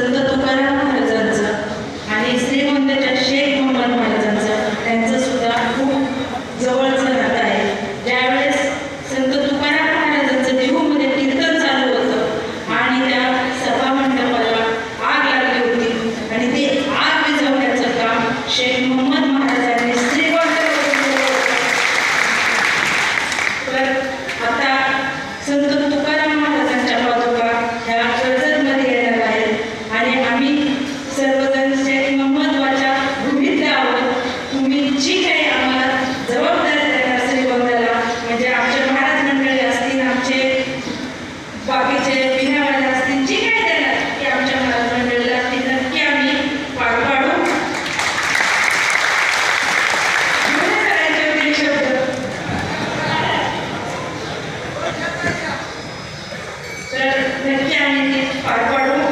संत तुकाराम महाराजांचा आणि श्रीमंताच्या शेख मोहम्मद महाराजांचा त्यांचं सुद्धा खूप जवळचं नातं आहे. ज्यावेळेस संत तुकाराम महाराजांचं देहूमध्ये कीर्तन चालू होतं आणि त्या सभामंडपाला आग लागली होती आणि ते आग विझवण्याचं काम शेख मोहम्मद महाराजांनी श्रीमंत 在在店 the piano.